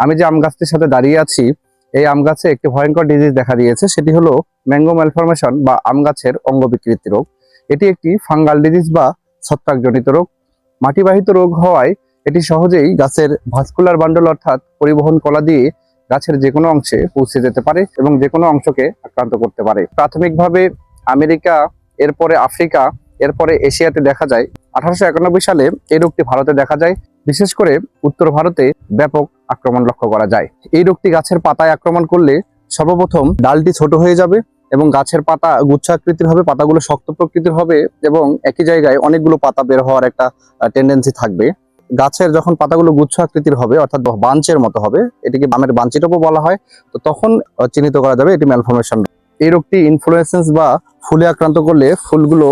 আমি যে আম গাছটির সাথে দাঁড়িয়ে আছি, এই আম গাছে একটি ভয়ঙ্কর ডিজিজ দেখা দিয়েছে। সেটি হলো ম্যাঙ্গো ম্যালফরমেশন বা আম গাছের অঙ্গ বিকৃতি রোগ। এটি একটি ফাঙ্গাল ডিজিজ বা ছত্রাকজনিত রোগ। মাটিবাহিত রোগ হওয়ায় এটি সহজেই গাছের ভাস্কুলার বান্ডল অর্থাৎ পরিবহন কলা দিয়ে গাছের যে কোনো অংশে পৌঁছে যেতে পারে এবং যে কোনো অংশকে আক্রান্ত করতে পারে। প্রাথমিকভাবে আমেরিকা, এরপরে আফ্রিকা, এরপরে এশিয়াতে দেখা যায়। আঠারোশো একানব্বই সালে এই রোগটি ভারতে দেখা যায়। বিশেষ করে উত্তর ভারতে ব্যাপক আক্রমণ লক্ষ্য করা যায়। এই রোগটি গাছের পাতায় আক্রমণ করলে সর্বপ্রথম ডালটি ছোট হয়ে যাবে এবং গাছের পাতা গুচ্ছাকৃতির হবে পাতাগুলো শক্ত প্রকৃতির হবে এবং একই জায়গায় অনেকগুলো পাতা বের হওয়ার একটা টেন্ডেন্সি থাকবে। গাছের যখন পাতাগুলো গুচ্ছ আকৃতির হবে, অর্থাৎ বাঞ্চের মতো হবে, এটিকে বামের বাঞ্চিটপও বলা হয়, তো তখন চিহ্নিত করা যাবে এটি ম্যালফরমেশন এই রোগটি ইনফ্লুয়েসেন্স বা ফুলে আক্রান্ত করলে ফুলগুলো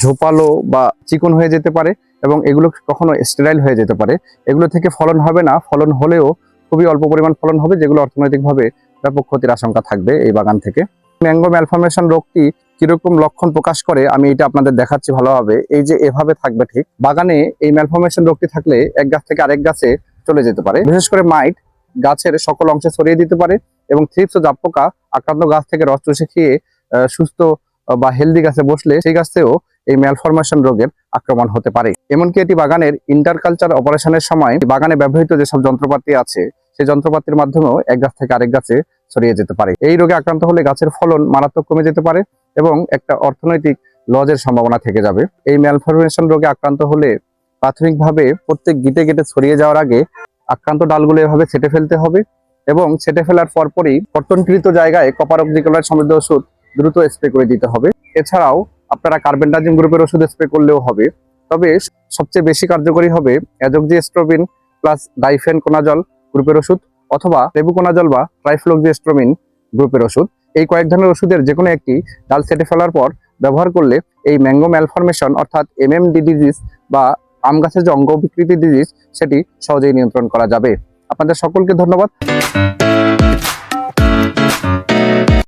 ঝোপালো বা চিকন হয়ে যেতে পারে। এবং এগুলো কখনো স্টেরাইল হয়ে যেতে পারে। এগুলো থেকে ফলন হবে না। ফলন হলেও খুবই অল্প পরিমাণ ফলন হবে, যেগুলো অর্থনৈতিকভাবে ব্যাপক ক্ষতির আশঙ্কা থাকবে এই বাগান থেকে। ম্যাঙ্গো ম্যালফরমেশন রোগটি কীরকম লক্ষণ প্রকাশ করে, আমি এটা আপনাদের দেখাচ্ছি ভালোভাবে। এই যে এভাবে থাকবে ঠিক, বাগানে এই ম্যালফরমেশন রোগটি থাকলে এক গাছ থেকে আরেক গাছে চলে যেতে পারে। বিশেষ করে মাইট গাছের সকল অংশে ছড়িয়ে দিতে পারে এবং থ্রিপস ও জাপ পোকা আক্রান্ত গাছ থেকে রস চুষে খেয়ে সুস্থ বা হেলদি গাছে বসলে সেই গাছেও এই ম্যালফরমেশন রোগের আক্রমণ হতে পারে। এমনকি এটি বাগানের ইন্টারকালচার অপারেশনের সময় বাগানে ব্যবহৃত যেসব যন্ত্রপাতি আছে, সেই যন্ত্রপাতির মাধ্যমেও এক গাছ থেকে আরেক গাছে ছড়িয়ে যেতে পারে। এই রোগে আক্রান্ত হলে গাছের ফলন মারাত্মক কমে যেতে পারে এবং একটা অর্থনৈতিক লজের সম্ভাবনা থেকে যাবে। এই ম্যালফরমেশন রোগে আক্রান্ত হলে প্রাথমিকভাবে প্রত্যেক গিটে গেটে ছড়িয়ে যাওয়ার আগে আক্রান্ত ডালগুলো এভাবে ছেটে ফেলতে হবে এবং ছেটে ফেলার পরপরই কর্তনকৃত জায়গায় কপার অক্সিক্লোরাইড সমৃদ্ধ ওষুধ দ্রুত স্প্রে করে দিতে হবে। এছাড়াও আপনারা কার্বেন্ডাজিম গ্রুপের ওষুধ স্প্রে করলেও হবে। তবে সবচেয়ে বেশি কার্যকরী হবে অ্যাজোক্সিস্ট্রোবিন প্লাস ডাইফেন কোনাজল গ্রুপের ওষুধ অথবা লেবুকোনাজল বা ট্রাইফ্লোক্সিস্ট্রোমিন গ্রুপের ওষুধ। এই কয়েক ধরনের ওষুধের যে কোনো একটি ডাল সেটে ফেলার পর ব্যবহার করলে এই ম্যাঙ্গো ম্যালফরমেশন অর্থাৎ এমএমডি ডিজিজ বা আম গাছের যে অঙ্গ বিকৃতি ডিজিজ সেটি সহজেই নিয়ন্ত্রণ করা যাবে। আপনাদের সকলকে ধন্যবাদ।